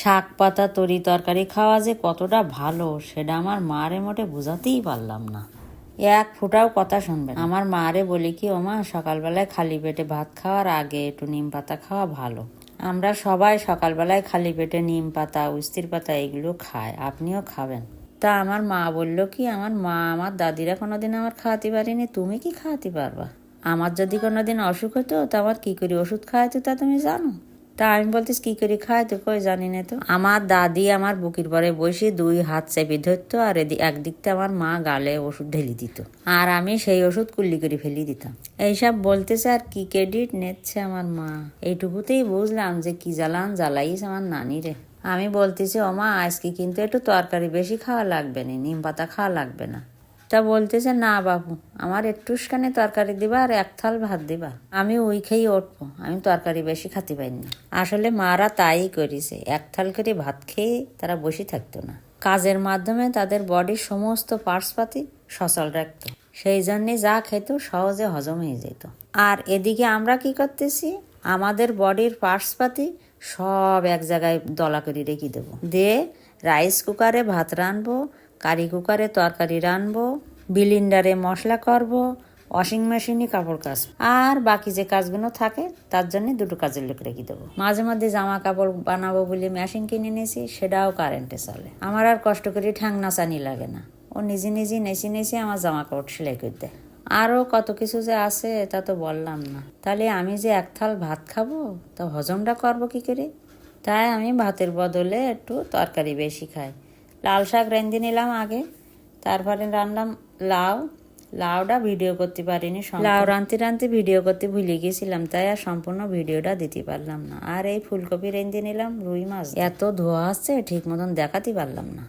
শাক পাতা, তরি তরকারি খাওয়া যে কতটা ভালো, সেটা আমার মারে মোটে বোঝাতেই পারলাম না। এক ফোঁটাও কথা শুনবে। আমার মারে বলি কি ও মা সকালবেলায় খালি পেটে ভাত খাওয়ার আগে একটু নিম পাতা খাওয়া ভালো। আমরা সবাই সকালবেলায় খালি পেটে নিম পাতা, উস্তির পাতা এগুলো খায় আপনিও খাবেন। তা আমার মা বলল কি, আমার মা, আমার দাদিরা কোনোদিন আমার খাওয়াতে পারেনি, তুমি কি খাওয়াতে পারবা? আমার যদি কোনোদিন অসুখ হতো, তা আমার কী করে ওষুধ খাওয়াইতো তা তুমি জানো? তা আমি বলতিস কি করে খাওয়াইতো কই জানি না তো। আমার দাদি আমার বুকির পরে বসে দুই হাত চেপে ধরতো আর এদি- একদিকটা আমার মা গালে ওষুধ ঢেলে দিত। আর আমি সেই ওষুধ কুল্লি করে ফেলে দিতাম। এইসব বলতেছে আর কি ক্রেডিট নিচ্ছে আমার মা। এইটুকুতেই বুঝলাম যে কি জ্বালান জ্বালাইস আমার নানি রে। আমি বলতেছি ও মা আজকে কিন্তু একটু তরকারি বেশি খাওয়া লাগবে না, নিম পাতা খাওয়া লাগবে না। তা বলতেছে না বাবু, আমার একটুখানি তরকারি দিবা আর এক থাল ভাত দিবা। আমি ওই খেয়েই উঠবো। আমি তরকারি বেশি খাতে পারিনি আসলে মারা তাই করেছে। এক থাল করে ভাত খেয়ে তারা বসে থাকতো না। কাজের মাধ্যমে তাদের বডির সমস্ত পার্টসপাতি সচল রাখতো। সেই জন্যে যা খেত সহজে হজম হয়ে যেত। আর এদিকে আমরা কি করতেছি? আমাদের বডির পার্টসপাতি সব এক জায়গায় দলা করে রেখে দেবো। দিয়ে রাইস কুকারে ভাত রানবো কারি কুকারে তরকারি রানবো, বিলিন্ডারে মশলা করব ওয়াশিং মেশিনে কাপড় কাচ আর বাকি যে কাজগুলো থাকে, তার জন্য দুটো কাজের লোক রেখে দেবো। মাঝে মাঝে জামা কাপড় বানাবো বলে মেশিন কিনে নিয়েছি, সেটাও কারেন্টে চলে। আমার আর কষ্ট করে ঠ্যাং নাচানি লাগে না। ও নিজে নিজে নেচে নেচে আমার জামা কাপড় সেলাই করে দেয়। আরও কত কিছু যে আছে, তা তো বললাম না। তাহলে আমি যে এক থাল ভাত খাব, তা হজমটা করব কি করে? তাই আমি ভাতের বদলে একটু তরকারি বেশি খাই। লাল শাক রেঁধে নিলাম আগে, তারপরে রান্নাম লাউ। লাউটা ভিডিও করতে পারিনি লাউ রাঁধতে রাঁধতে ভিডিও করতে ভুলে গেছিলাম, তাই আর সম্পূর্ণ ভিডিওটা দিতে পারলাম না। আর এই ফুলকপি রেঁধে নিলাম, রুই মাছ। এত ধোয়া আসছে, ঠিক মতন দেখাতে পারলাম না।